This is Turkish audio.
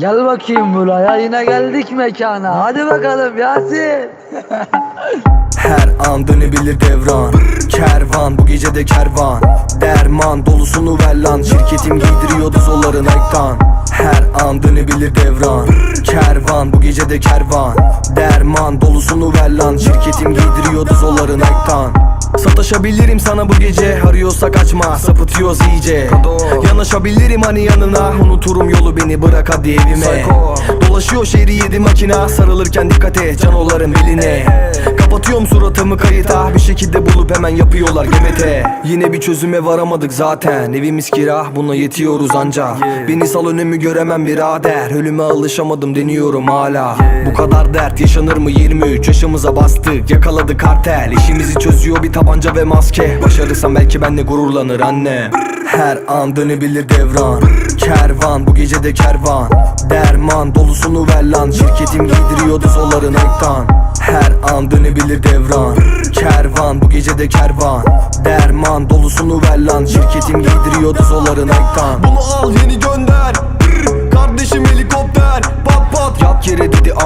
Gel bakayım buraya yine geldik mekana. Hadi bakalım Yasin. Her an dönebilir devran. Kervan bu gece de kervan. Derman dolusunu ver lan. Şirketim giydiriyordu zolların ektan Her an dönebilir devran. Kervan bu gece de kervan. Derman dolusunu ver lan. Şirketim giydiriyordu zolların ektan Sataşabilirim sana bu gece. Arıyorsa kaçma sapıtıyoruz iyice. Yanaşabilirim hani yanına. Unuturum yolu beni bırak hadi evime. Dolaşıyor şehri yedi makina Sarılırken dikkat et canoların beline. Kapatıyorum suratımı kayıta. Bir şekilde bulup hemen yapıyorlar gemete Yine bir çözüme varamadık zaten. Evimiz kira buna yetiyoruz anca Beni sal önümü göremem birader. Ölüme alışamadım deniyorum hala. Bu kadar dert yaşanır mı? 23 yaşımıza bastık. Yakaladı kartel. İşimizi çözüyor bir tabanca ve maske. Başarırsam belki benle gururlanır anne. Her an dönebilir devran Kervan bu gece de kervan. Derman dolusunu ver lan. Şirketim giydiriyordu zolların ektan Her an dönebilir devran. Kervan bu gece de kervan. Derman dolusunu ver lan. Şirketim giydiriyordu zolların ektan Bunu al yeni gönder. Kardeşim helikopter